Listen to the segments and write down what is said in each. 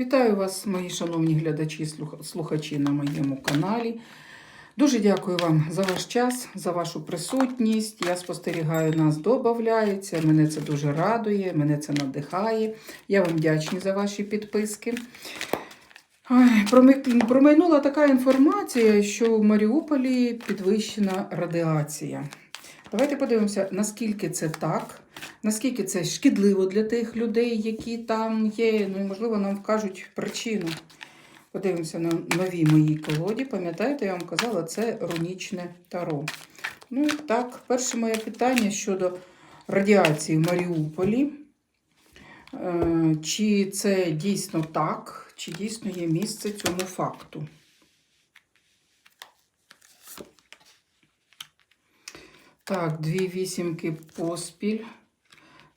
Вітаю вас, мої шановні глядачі, слух- слухачі на моєму каналі. Дуже дякую вам за ваш час, за вашу присутність. Я спостерігаю, нас додається. Мене це дуже радує, мене це надихає. Я вам вдячна за ваші підписки. Промайнула така інформація, що в Маріуполі підвищена радіація. Давайте подивимося, наскільки це так, наскільки це шкідливо для тих людей, які там є. Ну і можливо нам вкажуть причину. Подивимося на новій моїй колоді. Пам'ятаєте, я вам казала, це рунічне таро. Ну і так, перше моє питання щодо радіації в Маріуполі. Е, Чи це дійсно так, чи дійсно є місце цьому факту? Так, дві вісімки поспіль.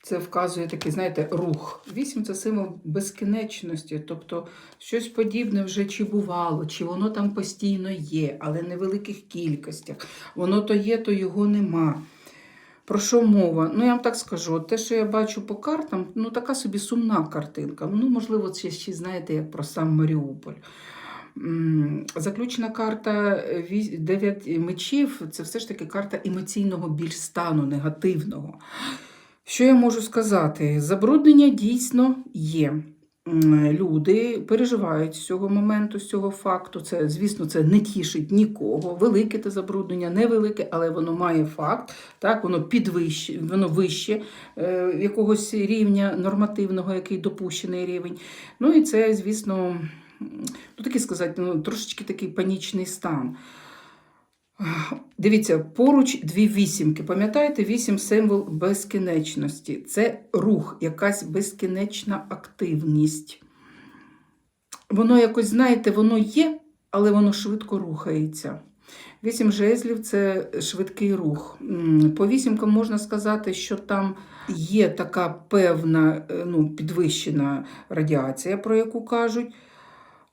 Це вказує такий, знаєте, рух. Вісім це символ безкінечності. Тобто щось подібне вже чи бувало, чи воно там постійно є, але не в великих кількостях. Воно то є, то його нема. Про що мова? Ну, я вам так скажу, те, що я бачу по картам, ну така собі сумна картинка. Ну, можливо, це ще знаєте, як про сам Маріуполь. Заключна карта 9 мечів це все ж таки карта емоційного більш стану, негативного. Що я можу сказати? Забруднення дійсно є. Люди переживають з цього моменту, з цього факту. Це, звісно, це не тішить нікого. Велике те забруднення, невелике, але воно має факт. Так, воно підвище, воно вище е, якогось рівня нормативного, який допущений рівень. Ну і це, звісно, ну таки сказати, ну, трошечки такий панічний стан. Дивіться, поруч дві вісімки. Пам'ятаєте, вісім символ безкінечності. Це рух, якась безкінечна активність. Воно якось, знаєте, воно є, але воно швидко рухається. Вісім жезлів це швидкий рух. По вісімкам можна сказати, що там є така певна е, ну, підвищена радіація, про яку кажуть,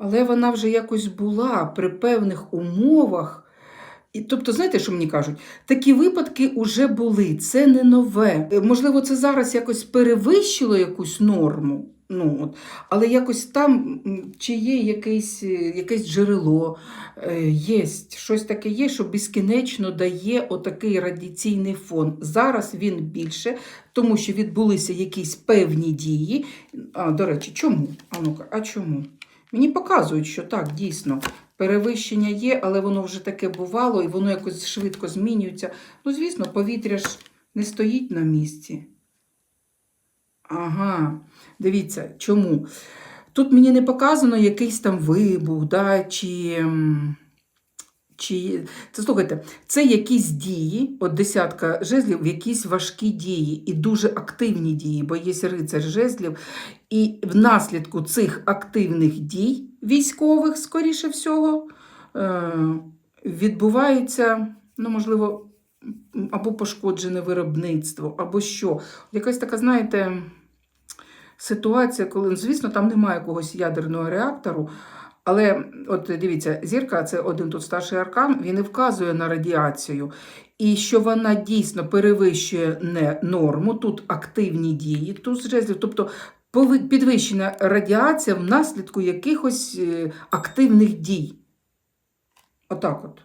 але вона вже якось була при певних умовах. І, тобто, знаєте, що мені кажуть? Такі випадки вже були, це не нове. Можливо, це зараз якось перевищило якусь норму. Ну, от. Але якось там чи є якесь, е, якесь джерело, е, є щось таке є, що безкінечно дає отакий радіаційний фон. Зараз він більше, тому що відбулися якісь певні дії. А, до речі, чому? А ну-ка, а чому? Мені показують, що так, дійсно, перевищення є, але воно вже таке бувало і воно якось швидко змінюється. Ну, звісно, повітря ж не стоїть на місці. Ага, дивіться, чому? Тут мені не показано якийсь там вибух, да, чи. Чи... Це слухайте, це якісь дії, от десятка жезлів, якісь важкі дії і дуже активні дії, бо є рицар жезлів. І внаслідку цих активних дій військових, скоріше всього, е, відбувається, ну, можливо, або пошкоджене виробництво, або що. Якась така, знаєте, ситуація, коли, ну, звісно, там немає якогось ядерного реактору. Але от дивіться, зірка це один тут старший аркан, він і вказує на радіацію. І що вона дійсно перевищує не норму, тут активні дії, тут жезлів, тобто підвищена радіація внаслідку якихось е, активних дій. Отак от.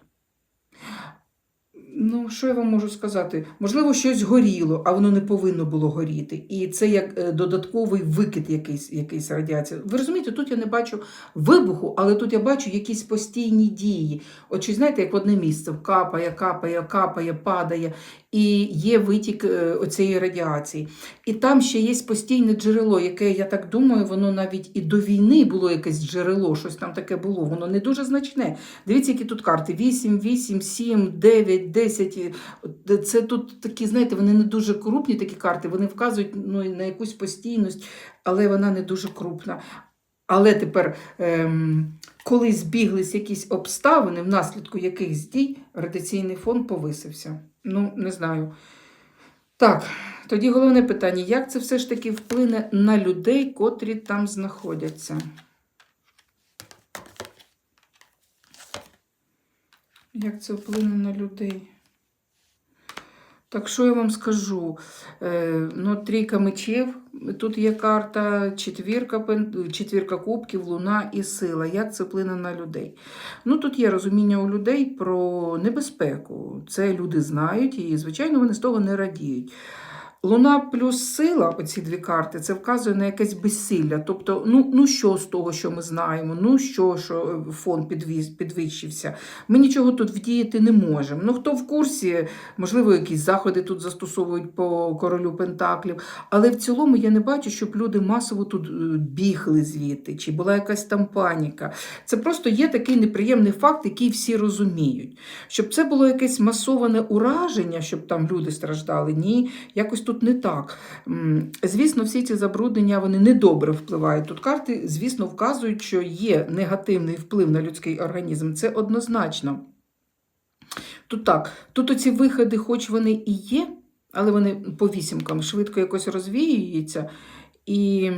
Ну, що я вам можу сказати? Можливо, щось горіло, а воно не повинно було горіти. І це як е, додатковий викид якийсь, якийсь радіації. Ви розумієте, тут я не бачу вибуху, але тут я бачу якісь постійні дії. От чи знаєте, як одне місце капає, капає, капає, падає, і є витік е, оцієї радіації. І там ще є постійне джерело, яке, я так думаю, воно навіть і до війни було якесь джерело, щось там таке було. Воно не дуже значне. Дивіться, які тут карти: 8, 8, 7, 9, 10. Це тут такі, знаєте, вони не дуже крупні такі карти, вони вказують ну, на якусь постійність, але вона не дуже крупна. Але тепер, ем, коли збіглись якісь обставини, внаслідку якихось дій, радіаційний фон повисився. Ну, не знаю. Так, тоді головне питання: як це все ж таки вплине на людей, котрі там знаходяться? Як це вплине на людей? Так що я вам скажу? Е, ну, трійка мечів, тут є карта, четвірка, четвірка кубків, луна і сила. Як це вплине на людей? Ну, тут є розуміння у людей про небезпеку. Це люди знають, і, звичайно, вони з того не радіють. Луна плюс сила, оці дві карти, це вказує на якесь безсилля. Тобто, ну, ну що з того, що ми знаємо, ну що, що е, фон підвіз, підвищився. Ми нічого тут вдіяти не можемо. Ну, хто в курсі, можливо, якісь заходи тут застосовують по королю Пентаклів. Але в цілому я не бачу, щоб люди масово тут е, бігли звідти, чи була якась там паніка. Це просто є такий неприємний факт, який всі розуміють. Щоб це було якесь масоване ураження, щоб там люди страждали, ні, якось тут не так. Звісно, всі ці забруднення вони недобре впливають. Тут карти, звісно, вказують, що є негативний вплив на людський організм. Це однозначно. Тут так, тут оці виходи, хоч вони і є, але вони по вісімкам швидко якось розвіюються. І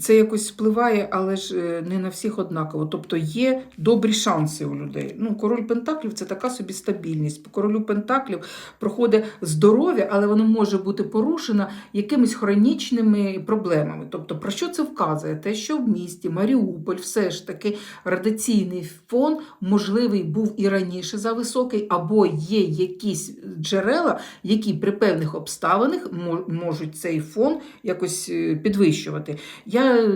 це якось впливає, але ж е, не на всіх однаково. Тобто є добрі шанси у людей. Ну, король Пентаклів це така собі стабільність. По королю Пентаклів проходить здоров'я, але воно може бути порушено якимись хронічними проблемами. Тобто, про що це вказує? Те, що в місті Маріуполь все ж таки радіаційний фон можливий був і раніше за високий, або є якісь джерела, які при певних обставинах можуть цей фон якось е, підвищувати. Я е,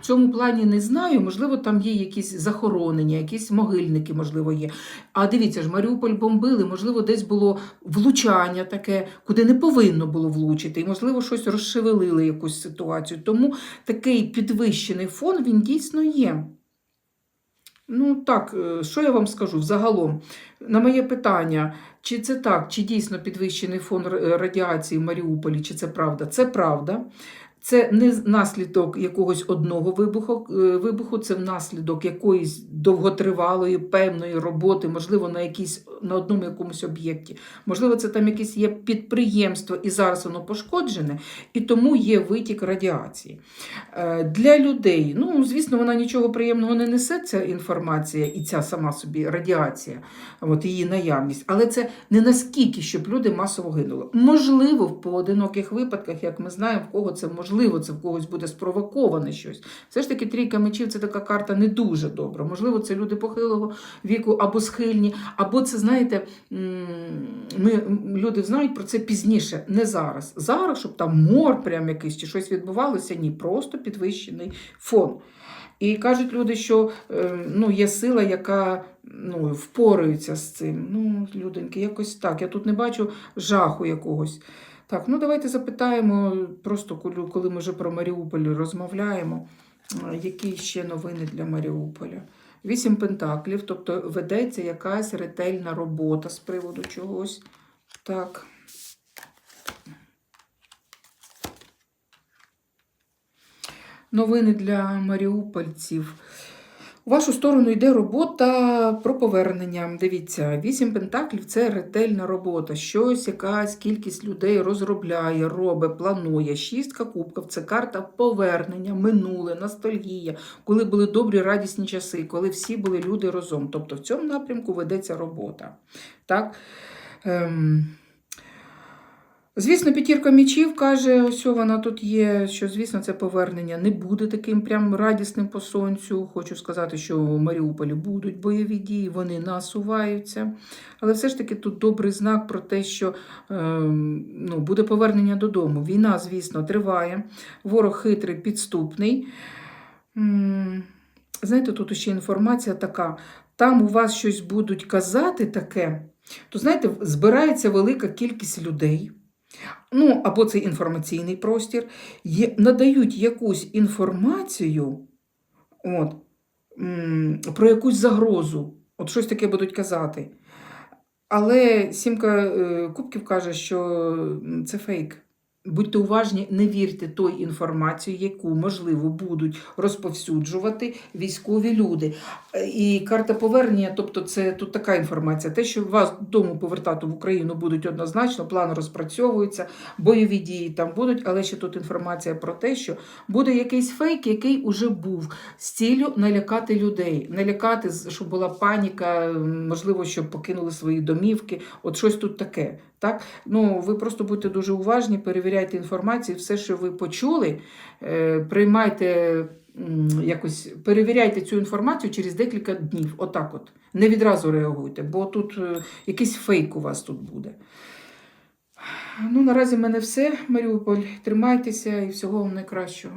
в цьому плані не знаю, можливо, там є якісь захоронення, якісь могильники, можливо, є. А дивіться ж, Маріуполь бомбили, можливо, десь було влучання таке, куди не повинно було влучити, і, можливо, щось розшевелили якусь ситуацію. Тому такий підвищений фон він дійсно є. Ну так, е, що я вам скажу взагалом? На моє питання, чи це так, чи дійсно підвищений фон радіації в Маріуполі, чи це правда? Це правда. Це не наслідок якогось одного вибуху, е, вибуху, це внаслідок якоїсь довготривалої певної роботи, можливо, на якійсь на одному якомусь об'єкті. Можливо, це там якесь є підприємство, і зараз воно пошкоджене, і тому є витік радіації. Е, Для людей, ну, звісно, вона нічого приємного не несе, ця інформація і ця сама собі радіація, от її наявність, але це не наскільки, щоб люди масово гинули. Можливо, в поодиноких випадках, як ми знаємо, в кого це можливо, це в когось буде спровоковане щось. Все ж таки, трійка мечів це така карта не дуже добра. Можливо, це люди похилого віку або схильні, або це, знаєте, ми, люди знають про це пізніше, не зараз. Зараз, щоб там мор прям якийсь чи щось відбувалося, ні, просто підвищений фон. І кажуть люди, що е, ну, є сила, яка ну, впорається з цим. Ну, людоньки, якось так. Я тут не бачу жаху якогось. Так, ну давайте запитаємо, просто коли, ми вже про Маріуполь розмовляємо, е, які ще новини для Маріуполя. Вісім пентаклів, тобто ведеться якась ретельна робота з приводу чогось. Так. Новини для маріупольців. У вашу сторону йде робота про повернення. Дивіться, вісім пентаклів це ретельна робота. Щось, якась кількість людей розробляє, робить, планує. Шістка кубків це карта повернення, минуле, ностальгія, коли були добрі радісні часи, коли всі були люди разом. Тобто в цьому напрямку ведеться робота. Так? Ем... Звісно, п'ятірка мічів каже, ось вона тут є, що, звісно, це повернення не буде таким прям радісним по сонцю. Хочу сказати, що в Маріуполі будуть бойові дії, вони насуваються. Але все ж таки тут добрий знак про те, що е, ну, буде повернення додому. Війна, звісно, триває, ворог хитрий, підступний. Знаєте, тут ще інформація така. Там у вас щось будуть казати таке, то знаєте, збирається велика кількість людей. Ну, або це інформаційний простір, є, надають якусь інформацію от, про якусь загрозу. От щось таке будуть казати. Але сімка е, кубків каже, що це фейк. Будьте уважні, не вірте той інформації, яку, можливо, будуть розповсюджувати військові люди. Е, І карта повернення, тобто це тут така інформація. Те, що вас додому повертати в Україну будуть однозначно, план розпрацьовується, бойові дії там будуть, але ще тут інформація про те, що буде якийсь фейк, який уже був з ціллю налякати людей, налякати, щоб була паніка, можливо, щоб покинули свої домівки. От щось тут таке. Так? Ну, ви просто будьте дуже уважні, перевіряйте інформацію, все, що ви почули, е, приймайте якось, перевіряйте цю інформацію через декілька днів. Отак от. Не відразу реагуйте, бо тут е, якийсь фейк у вас тут буде. Ну, наразі в мене все, Маріуполь. Тримайтеся і всього вам найкращого.